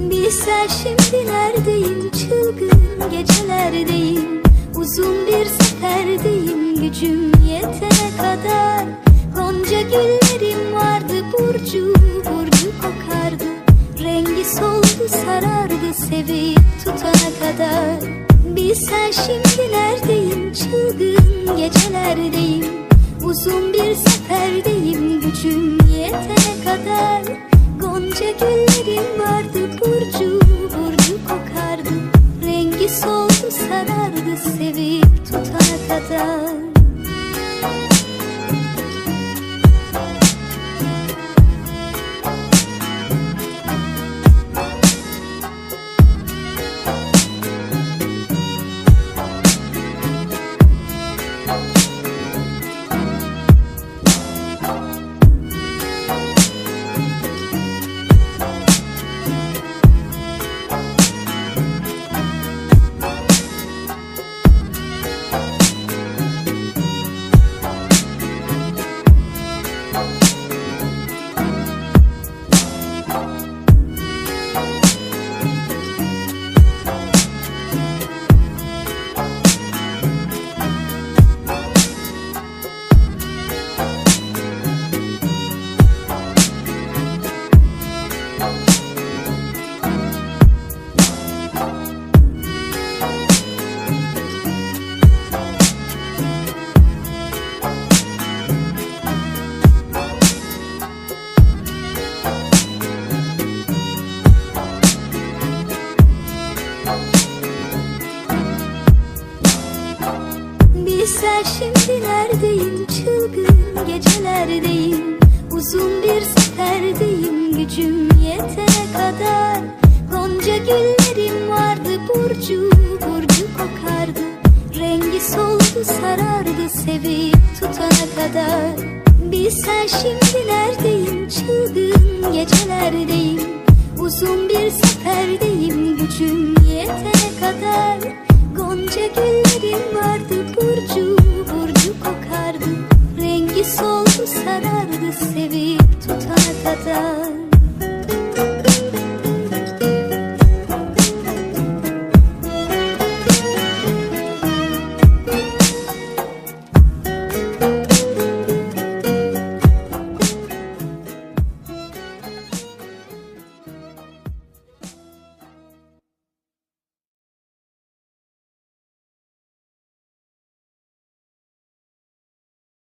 Bilsen şimdi neredeyim çılgın gecelerdeyim. Uzun bir seferdeyim gücüm yetene kadar. Gonca güllerim vardı burcu burcu kokardı. Rengi soldu sarardı sevip tutana kadar. Bilsen şimdi neredeyim çılgın gecelerdeyim. Uzun bir seferdeyim gücüm yetene kadar Soldu sarardı sevip tutana kadar Bilsen şimdi neredeyim? Çılgın gecelerdeyim. Uzun bir seferdeyim. Gücüm yetene kadar. Gonca güllerim vardı burcu burcu kokardı. Rengi soldu sarardı sevip tutana kadar. Bilsen şimdi neredeyim? Çılgın gecelerdeyim. Uzun bir seferdeyim. Gücüm yetene kadar. Gonca güllerim vardı kokardı Rengi soldu